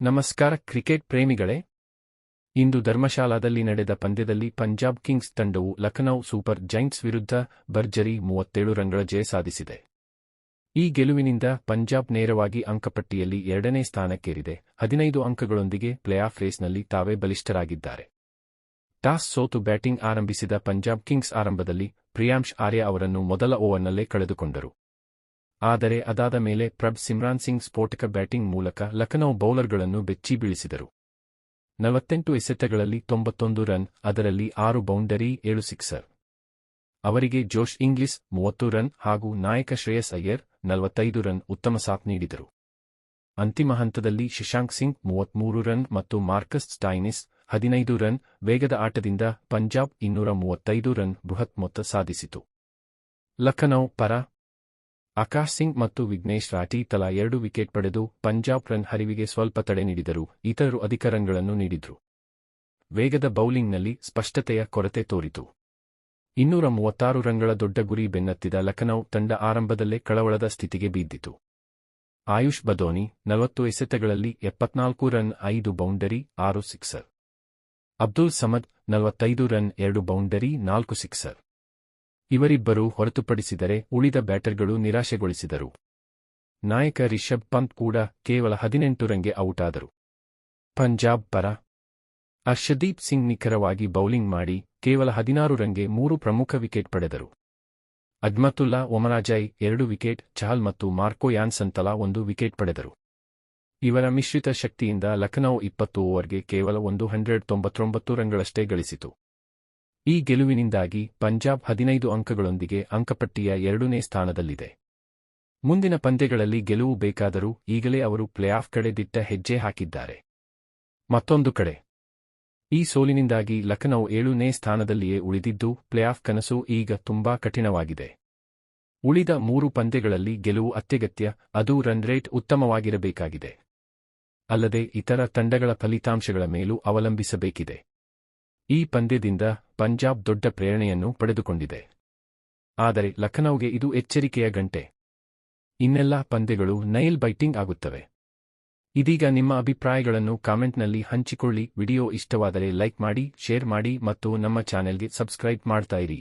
ನಮಸ್ಕಾರ ಕ್ರಿಕೆಟ್ ಪ್ರೇಮಿಗಳೇ. ಇಂದು ಧರ್ಮಶಾಲಾದಲ್ಲಿ ನಡೆದ ಪಂದ್ಯದಲ್ಲಿ ಪಂಜಾಬ್ ಕಿಂಗ್ಸ್ ತಂಡವು ಲಖನೌ ಸೂಪರ್ ಜೈಂಟ್ಸ್ ವಿರುದ್ಧ ಭರ್ಜರಿ ಮೂವತ್ತೇಳು ರನ್ಗಳ ಜಯ ಸಾಧಿಸಿದೆ. ಈ ಗೆಲುವಿನಿಂದ ಪಂಜಾಬ್ ನೇರವಾಗಿ ಅಂಕಪಟ್ಟಿಯಲ್ಲಿ ಎರಡನೇ ಸ್ಥಾನಕ್ಕೇರಿದೆ. ಹದಿನೈದು ಅಂಕಗಳೊಂದಿಗೆ ಪ್ಲೇಆಫ್ ರೇಸ್ನಲ್ಲಿ ತಾವೇ ಬಲಿಷ್ಠರಾಗಿದ್ದಾರೆ. ಟಾಸ್ ಸೋತು ಬ್ಯಾಟಿಂಗ್ ಆರಂಭಿಸಿದ ಪಂಜಾಬ್ ಕಿಂಗ್ಸ್ ಆರಂಭದಲ್ಲಿ ಪ್ರಿಯಾಂಶ್ ಆರ್ಯ ಅವರನ್ನು ಮೊದಲ ಓವರ್ನಲ್ಲೇ ಕಳೆದುಕೊಂಡರು. ಆದರೆ ಅದಾದ ಮೇಲೆ ಪ್ರಭ್ ಸಿಮ್ರಾನ್ ಸಿಂಗ್ ಸ್ಫೋಟಕ ಬ್ಯಾಟಿಂಗ್ ಮೂಲಕ ಲಖನೌ ಬೌಲರ್ಗಳನ್ನು ಬೆಚ್ಚಿ ಬೀಳಿಸಿದರು. ನಲವತ್ತೆಂಟು ಎಸೆತಗಳಲ್ಲಿ ತೊಂಬತ್ತೊಂದು ರನ್, ಅದರಲ್ಲಿ ಆರು ಬೌಂಡರಿ, ಏಳು ಸಿಕ್ಸರ್. ಅವರಿಗೆ ಜೋಶ್ ಇಂಗ್ಲಿಸ್ ಮೂವತ್ತು ರನ್ ಹಾಗೂ ನಾಯಕ ಶ್ರೇಯಸ್ ಅಯ್ಯರ್ ನಲವತ್ತೈದು ರನ್ ಉತ್ತಮ ಸಾಥ್ ನೀಡಿದರು. ಅಂತಿಮ ಹಂತದಲ್ಲಿ ಶಶಾಂಕ್ ಸಿಂಗ್ ಮೂವತ್ಮೂರು ರನ್ ಮತ್ತು ಮಾರ್ಕಸ್ ಸ್ಟೈನಿಸ್ ಹದಿನೈದು ರನ್, ವೇಗದ ಆಟದಿಂದ ಪಂಜಾಬ್ ಇನ್ನೂರ ಮೂವತ್ತೈದು ರನ್ ಬೃಹತ್ ಮೊತ್ತ ಸಾಧಿಸಿತು. ಲಖನೌ ಪರ ಆಕಾಶ್ ಸಿಂಗ್ ಮತ್ತು ವಿಘ್ನೇಶ್ ರಾಟಿ ತಲಾ ಎರಡು ವಿಕೆಟ್ ಪಡೆದು ಪಂಜಾಬ್ ರನ್ ಹರಿವಿಗೆ ಸ್ವಲ್ಪ ತಡೆ ನೀಡಿದರು, ಇತರರು ಅಧಿಕ ರನ್ಗಳನ್ನು ನೀಡಿದ್ರು. ವೇಗದ ಬೌಲಿಂಗ್ನಲ್ಲಿ ಸ್ಪಷ್ಟತೆಯ ಕೊರತೆ ತೋರಿತು. ಇನ್ನೂರ ಮೂವತ್ತಾರು ರನ್ಗಳ ದೊಡ್ಡ ಗುರಿ ಬೆನ್ನತ್ತಿದ ಲಖನೌ ತಂಡ ಆರಂಭದಲ್ಲೇ ಕಳವಳದ ಸ್ಥಿತಿಗೆ ಬಿದ್ದಿತು. ಆಯುಷ್ ಬದೋನಿ ನಲವತ್ತು ಎಸೆತಗಳಲ್ಲಿ ಎಪ್ಪತ್ನಾಲ್ಕು ರನ್, ಐದು ಬೌಂಡರಿ, ಆರು ಸಿಕ್ಸರ್. ಅಬ್ದುಲ್ ಸಮದ್ ನಲವತ್ತೈದು ರನ್, ಎರಡು ಬೌಂಡರಿ, ನಾಲ್ಕು ಸಿಕ್ಸರ್. ಇವರಿಬ್ಬರೂ ಹೊರತುಪಡಿಸಿದರೆ ಉಳಿದ ಬ್ಯಾಟರ್ಗಳು ನಿರಾಶೆಗೊಳಿಸಿದರು. ನಾಯಕ ರಿಷಬ್ ಪಂತ್ ಕೂಡ ಕೇವಲ ಹದಿನೆಂಟು ಔಟ್ ಔಟಾದರು. ಪಂಜಾಬ್ ಪರ ಅರ್ಷದೀಪ್ ಸಿಂಗ್ ನಿಖರವಾಗಿ ಬೌಲಿಂಗ್ ಮಾಡಿ ಕೇವಲ ಹದಿನಾರು ರಂಗೆ ಮೂರು ಪ್ರಮುಖ ವಿಕೆಟ್ ಪಡೆದರು. ಅಜ್ಮತುಲ್ಲಾ ಒಮರಾಜಾಯ್ ಎರಡು ವಿಕೆಟ್ ಚಹಲ್ ಮತ್ತು ಮಾರ್ಕೋ ಯಾನ್ಸನ್ ತಲಾ ಒಂದು ವಿಕೆಟ್ ಪಡೆದರು. ಇವರ ಮಿಶ್ರಿತ ಶಕ್ತಿಯಿಂದ ಲಖನೌ ಇಪ್ಪತ್ತು ಓವರ್ಗೆ ಕೇವಲ ಒಂದು ಹಂಡ್ರೆಡ್ ತೊಂಬತ್ತೊಂಬತ್ತು ರಂಗಳಷ್ಟೇ ಗಳಿಸಿತು. ಈ ಗೆಲುವಿನಿಂದಾಗಿ ಪಂಜಾಬ್ ಹದಿನೈದು ಅಂಕಗಳೊಂದಿಗೆ ಅಂಕಪಟ್ಟಿಯ ಎರಡನೇ ಸ್ಥಾನದಲ್ಲಿದೆ. ಮುಂದಿನ ಪಂದ್ಯಗಳಲ್ಲಿ ಗೆಲುವು ಬೇಕಾದರೂ ಈಗಲೇ ಅವರು ಪ್ಲೇಆಫ್ ಕಡೆ ದಿಟ್ಟ ಹೆಜ್ಜೆ ಹಾಕಿದ್ದಾರೆ. ಮತ್ತೊಂದು ಕಡೆ. ಈ ಸೋಲಿನಿಂದಾಗಿ ಲಖನೌ ಏಳನೇ ಸ್ಥಾನದಲ್ಲಿಯೇ ಉಳಿದಿದ್ದು ಪ್ಲೇಆಫ್ ಕನಸು ಈಗ ತುಂಬಾ ಕಠಿಣವಾಗಿದೆ. ಉಳಿದ ಮೂರು ಪಂದ್ಯಗಳಲ್ಲಿ ಗೆಲುವು ಅತ್ಯಗತ್ಯ, ಅದು ರನ್ ರೇಟ್ ಉತ್ತಮವಾಗಿರಬೇಕಾಗಿದೆ. ಅಲ್ಲದೆ ಇತರ ತಂಡಗಳ ಫಲಿತಾಂಶಗಳ ಮೇಲೂ ಅವಲಂಬಿಸಬೇಕಿದೆ. ಈ ಪಂದ್ಯದಿಂದ ಪಂಜಾಬ್ ದೊಡ್ಡ ಪ್ರೇರಣೆಯನ್ನು ಪಡೆದುಕೊಂಡಿದೆ. ಆದರೆ ಲಖನೌಗೆ ಇದು ಎಚ್ಚರಿಕೆಯ ಗಂಟೆ. ಇನ್ನೆಲ್ಲ ಪಂದ್ಯಗಳು ನೈಲ್ ಬೈಟಿಂಗ್ ಆಗುತ್ತವೆ. ಇದೀಗ ನಿಮ್ಮ ಅಭಿಪ್ರಾಯಗಳನ್ನು ಕಾಮೆಂಟ್ನಲ್ಲಿ ಹಂಚಿಕೊಳ್ಳಿ. ವಿಡಿಯೋ ಇಷ್ಟವಾದರೆ ಲೈಕ್ ಮಾಡಿ, ಶೇರ್ ಮಾಡಿ ಮತ್ತು ನಮ್ಮ ಚಾನೆಲ್ಗೆ ಸಬ್ಸ್ಕ್ರೈಬ್ ಮಾಡ್ತಾ ಇರಿ.